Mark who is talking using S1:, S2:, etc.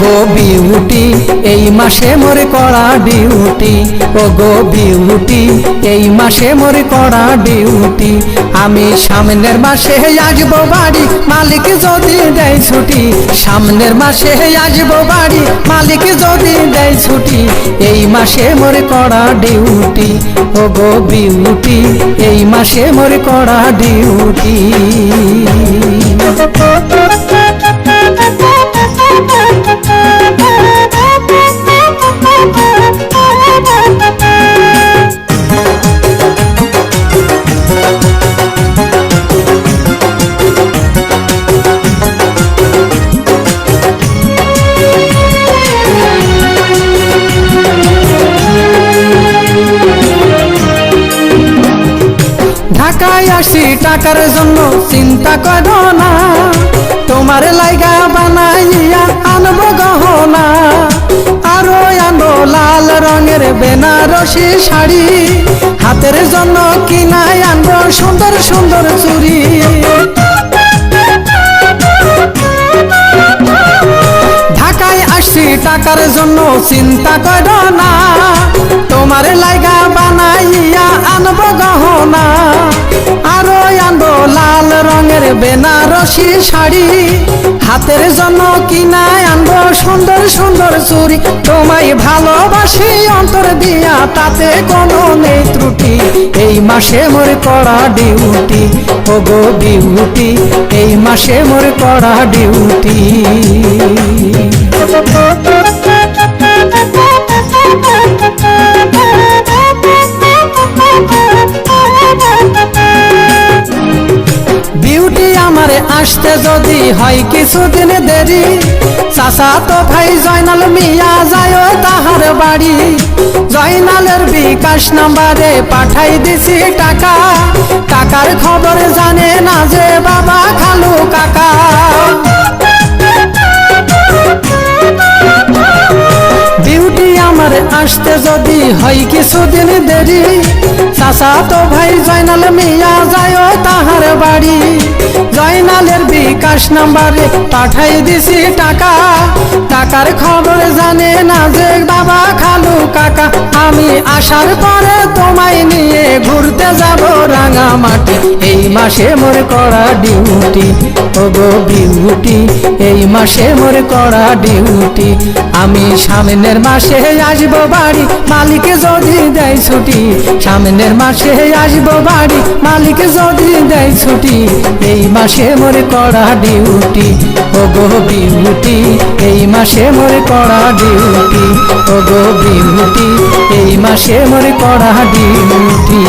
S1: গো beauty, এই মাসে মোরে করা ডিউটি ও গো বিউটি, এই মাসে মোরে করা ডিউটি আমি সামনের মাসে আসব বাড়ি, মালিক যদি দেয় ছুটি। সামনের মাসে আসব বাড়ি, মালিক যদি দেয় ছুটি। এই মাসে মোরে করা ডিউটি, ও গো বিউটি, এই মাসে মোরে করা ডিউটি। আসি টাকার জন্য, চিন্তা করো না। তোমার লাইগা বানাইয়া আনব গহনা। আরও আনো লাল রঙের বেনারসি শাড়ি। হাতের জন্য কিনাই আনব সুন্দর সুন্দর আসছি টাকার জন্য, চিন্তা করো না। তোমার লাইগা বানাইয়া আনব গহনা। বেনারসি শাড়ি, হাতের জন্য কিনায় আনব সুন্দর সুন্দর চুরি তোমায় ভালোবাসি, অন্তর দিয়া তাতে কোনো নেই ত্রুটি। এই মাসে মোর করা ডিউটি, ওগো ডিউটি, এই মাসে মোর করা ডিউটি। আমারে যদি হয় কিছুদিন দেরি, চাচা তো ভাই জয়নাল মিয়া যায় তাহার বাড়ি। জয়নালের বিকাশ নাম্বারে পাঠাই দিছি টাকা, টাকার খবর জানে না যে বাবা খালু কাকা। আমার আসতে যদি হয় কিছুদিন দেরি, চাচা তো ভাই জয়নাল মিয়া যায় তাহার বাড়ি। বিকাশ নাম্বারে পাঠাই দিছি টাকা। টাকার খবর জানে না যে বাবা খালু কাকা। আমি আসার পরে তোমায় নিয়ে ঘুরতে যাব রাঙা মাটি এই মাসে মোর করা ডিউটি। ও গো বিউটি এই মাসে মোর করা ডিউটি আমি সামনের মাসে আসব বাড়ি, মালিক যদি দেয় ছুটি। সামনের মাসে আসব বাড়ি, মালিক যদি দেয় ছুটি। এই মাসে মোর করা ডিউটি ও গো বিউটি এই মাসে মোর করা ডিউটি ও গো বিউটি এই মাসে মোর করা ডিউটি